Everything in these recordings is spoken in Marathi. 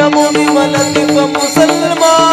भूमी मलदीप मुसलमान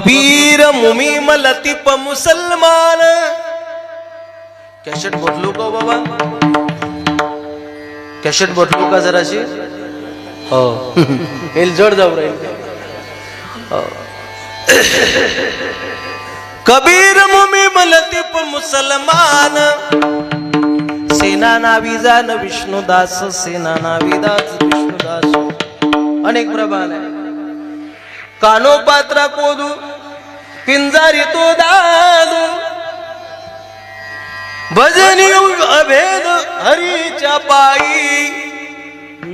कबीर मुमीम लतीफ मुसलमान. कॅशेट बदलू का बाबा? कॅशेट बदलू का जराशी? हो. हेल जड जाऊ राहील. हो. कबीर मुमीम लतीफ मुसलमान. सेना नाविजान विष्णुदास सेना नाविदास विष्णुदास. अनेक प्रभान आहे. कानो पात्रा कोदू पिंजारी तो दादू. भजनी अभेद हरीच्या पायी.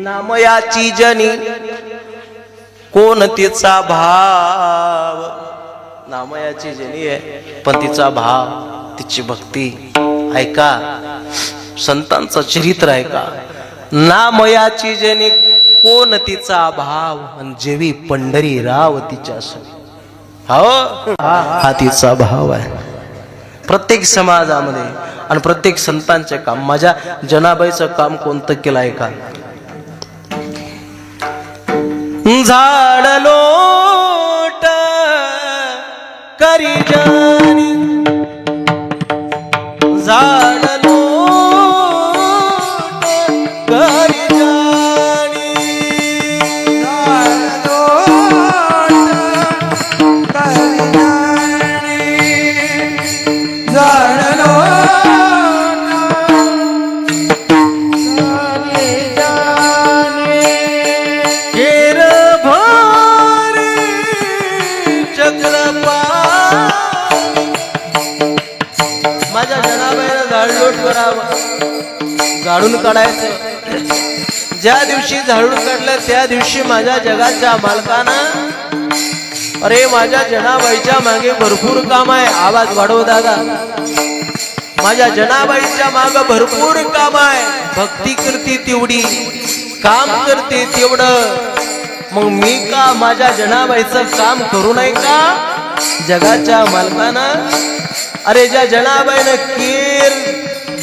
नामयाची जनी कोण तिचा भाव? नामयाची जनी आहे पण तिचा भाव तिची भक्ती. ऐका संतांचं चरित्र ऐका. नामयाची जनी कोण तिचा भाव? जेवी पंढरी राव तिच्या सरी हो. हा तिचा भाव आहे. प्रत्येक समाजामध्ये आणि प्रत्येक संतांचे काम माझ्या जनाबाईचं काम कोणतं केलं आहे का झाडलो काढायचं ज्या दिवशी झाडून काढलं त्या दिवशी माझ्या जगाच्या मालकानं अरे माझ्या जनाबाईच्या मागे भरपूर काम आहे. आवाज वाढव दादा. माझ्या जनाबाईच्या माग भरपूर काम आहे. भक्ती करते तेवढी काम करते तेवढं. मग मी का माझ्या जनाबाईचं काम करू नये का? जगाच्या मालकानं? अरे ज्या जनाबाईनं केर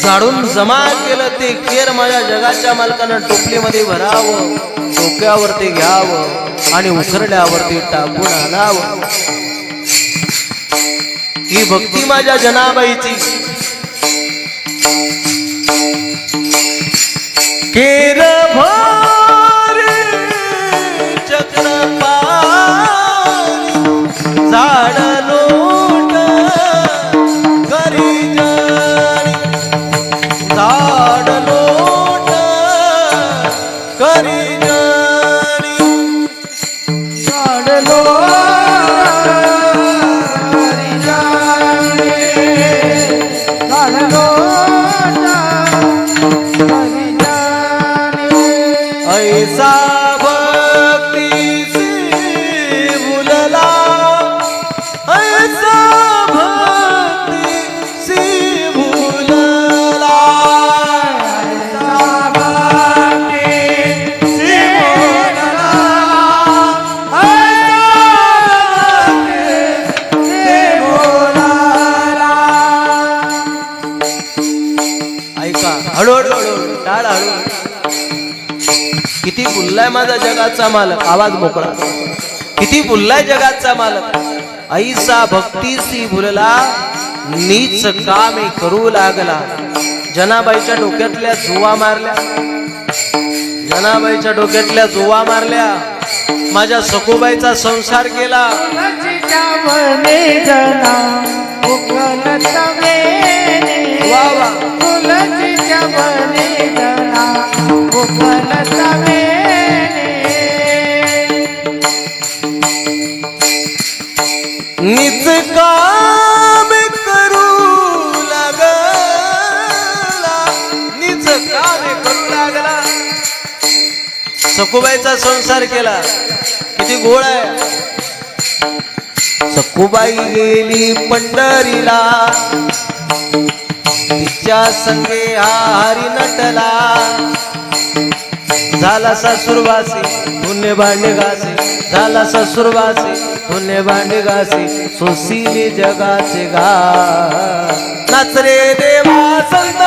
झाडून जमा केलं ते केर माझ्या जगाच्या मालकानं टोपलीमध्ये भरावं डोक्यावरती घ्यावं आणि उसरड्यावरती टाकून आणावं. ही भक्ती माझ्या जनाबाईची. केर भा किती बुललाय माझा जगाचा मालक? आवाज मोकळा. किती बुललाय जगाचा मालक? ऐसा भक्तीसी भुलला नीच कामे करू लागला. जनाबाईच्या डोक्यातल्या जुवा मारल्या. जनाबाईच्या डोक्यातल्या जुवा मारल्या. माझ्या सखूबाईचा संसार केला. वा वा. निज काम करू लागला. निज काम करू लागला. सखुबाईचा संसार केला. किती गोड आहे. सखुबाई गेली पंढरीला. तिच्या संगे हा हरी नटला. झाला सासुरवासी पुण्य भांडे घासे झाला ससुरवासी पुण्य भांडे घासे सोसिले जगाचे गा नाचरे देवा संत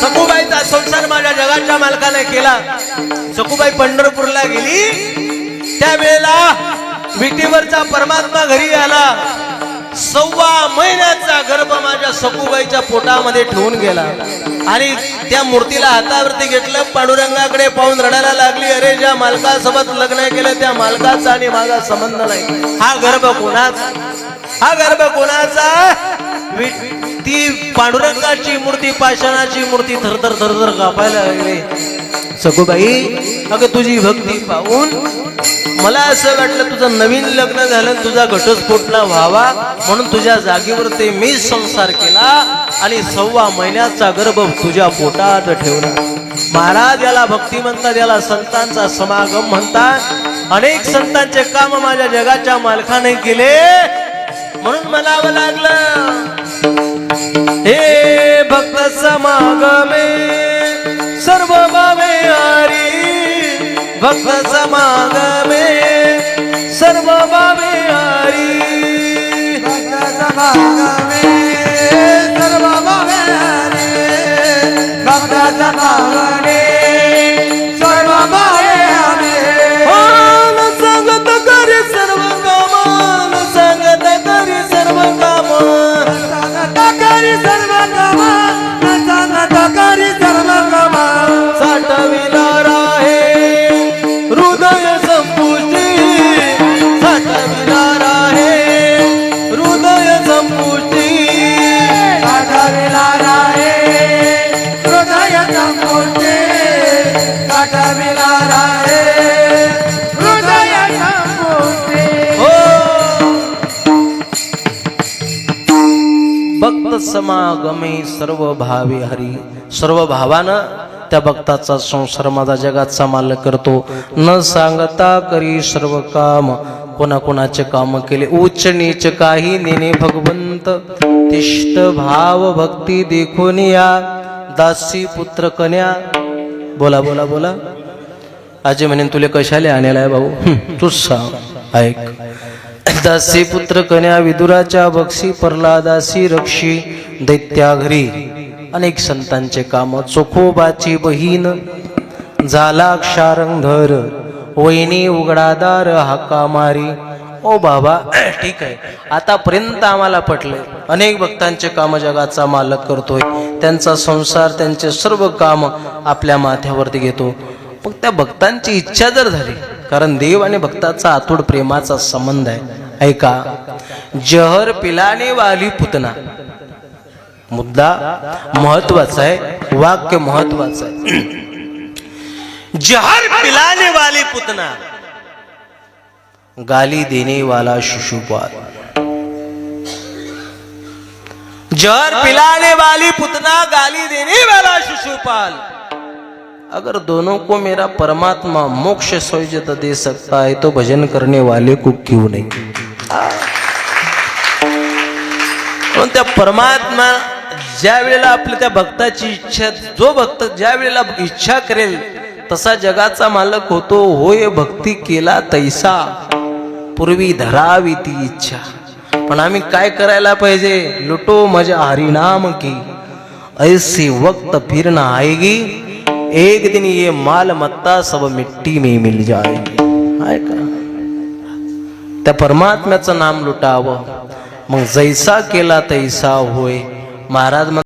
सखुबाईचा संसार माझ्या जगाच्या मालकाने केला. सखुबाई पंढरपूरला गेली. त्यावेळेला विटीवरचा परमात्मा घरी आला. सव्वा महिन्याचा गर्भ माझ्या सखुबाईच्या पोटामध्ये ठेवून गेला. आणि त्या मूर्तीला हातावरती घेतलं पांडुरंगाकडे पाहून रडायला लागली अरे ज्या मालकासोबत लग्न केलं त्या मालकाचा आणि माझा संबंध नाही. हा गर्भ कोणाचा? हा गर्भ कोणाचा? वि- ती पांडुरंगाची मूर्ती पाषाणाची मूर्ती थरथर थरथर कापायला लागली. सखूबाई अगं तुझी भक्ती पाहून मला असं वाटलं तुझं नवीन लग्न झालं तुझा घटस्फोट व्हावा म्हणून तुझ्या जागेवर ते मी संसार केला आणि सव्वा महिन्याचा गर्भ तुझ्या पोटात ठेवला. महाराज याला भक्ती म्हणतात याला संतांचा समागम म्हणतात. अनेक संतांचे काम माझ्या जगाच्या मालकाने केले म्हणून म्हणावं लागलं. हे भक्त समागमे सर्व भावे हरी भक्त समागमे सर्व भावे हरी भक्ताचा मागणे सर्व भावे हरे. भक्त समागमे गमे सर्व भावे हरी. सर्व भावानं त्या भक्ताचा संसार माझा जगाचा मालक करतो. न सांगता करी सर्व काम. कोणाकोणाचे काम केले. उच्च नीच काही नेणे भगवंत. तिष्ठ भाव भक्ती देखून या. दासी पुत्र कन्या. बोला बोला बोला. आजी म्हणेन तुले कशाले आणायला आहे भाऊ तूच सांग. ऐक. दासी पुत्र कन्या विदुराच्या बक्षी दासी रक्षी. दैत्या घरी अनेक संतांचे काम चोखोबाची बहीण झाला क्षारंधर वहिनी उघडादार हाका मारी. ओ बाबा ठीक आहे. आतापर्यंत आम्हाला पटले. अनेक भक्तांचे काम जगाचा मालक करतोय. त्यांचा संसार त्यांचे सर्व काम आपल्या माथ्यावरती घेतो. मग त्या भक्तांची इच्छा जर झाली कारण देव आणि भक्ताचा आतुड प्रेमाचा संबंध आहे. ऐका. जहर पिलाने वाली पुतना. मुद्दा महत्त्वाचा आहे वाक्य महत्वाचं आहे. जहर पिलाने वाली पुतना गाली देने वाला शिशुपाल जहर पिलाने वाली पुतना गाली देने वाला शिशुपाल. अगर दोनों को मेरा परमात्मा मोक्ष सौजत दे सकता है तो भजन करने वाले को क्यों नहीं? त्या परमात्मा ज्या वेळेला आपल्या त्या भक्ताची इच्छा जो भक्त ज्या वेळेला इच्छा करेल तसा जगाचा मालक होतो. होय भक्ती केला तैसा. पूर्वी धरावी ती इच्छा. पण आम्ही काय करायला पाहिजे? लुटो मजा हरिनाम की. ऐसी वक्त फिर ना आएगी. एक दिन ये मालमत्ता सब मिट्टी में मिल जाएगी. आहे का? त्या परमात्म्याचं नाम लुटावं. मग जैसा केला तैसा होय. महाराज म्हण-